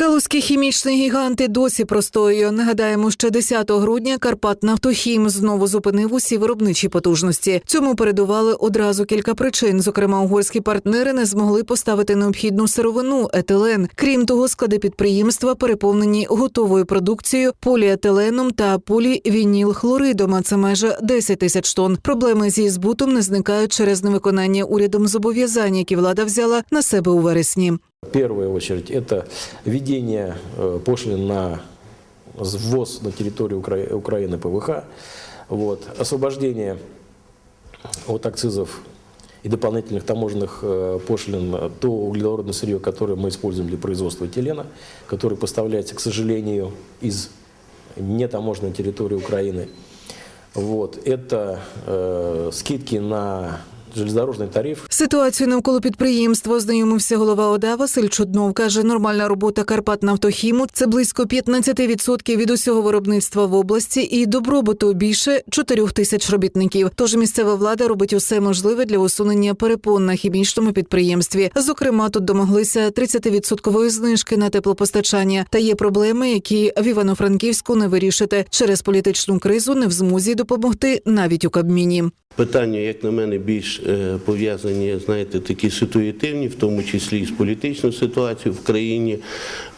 Калузькі хімічні гіганти досі простоює. Нагадаємо, ще 10 грудня Карпатнафтохім знову зупинив усі виробничі потужності. Цьому передували одразу кілька причин. Зокрема, угорські партнери не змогли поставити необхідну сировину етилен. Крім того, склади підприємства переповнені готовою продукцією, поліетиленом та полівінілхлоридом. А це майже 10 тисяч тонн. Проблеми зі збутом не зникають через невиконання урядом зобов'язань, які влада взяла на себе у вересні. В первую очередь это введение э, пошлин на ввоз на территорию Укра- Украины ПВХ, вот, освобождение от акцизов и дополнительных таможенных э, пошлин то углеводородное сырье, которое мы используем для производства этилена, которое поставляется, к сожалению, из нетаможенной территории Украины. Вот, это э, скидки на железнодорожный тариф, Ситуацію навколо підприємства ознайомився голова ОДА Василь Чуднов. Каже, нормальна робота Карпатнафтохіму – це близько 15% від усього виробництва в області і добробуту більше 4 тисяч робітників. Тож місцева влада робить усе можливе для усунення перепон на хімічному підприємстві. Зокрема, тут домоглися 30% знижки на теплопостачання. Та є проблеми, які в Івано-Франківську не вирішити через політичну кризу, не в змозі допомогти навіть у Кабміні. Питання, як на мене, більш е, пов'язані, знаєте, такі ситуативні, в тому числі і з політичною ситуацією в країні.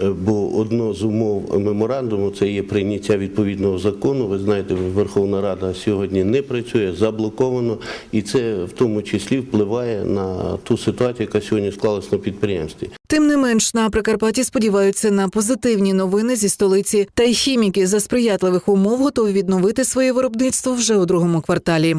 Е, Бо одно з умов меморандуму це є прийняття відповідного закону. Ви знаєте, Верховна Рада сьогодні не працює, заблоковано, і це в тому числі впливає на ту ситуацію, яка сьогодні склалась на підприємстві. Тим не менш на Прикарпатті сподіваються на позитивні новини зі столиці. Та й хіміки за сприятливих умов готові відновити своє виробництво вже у другому кварталі.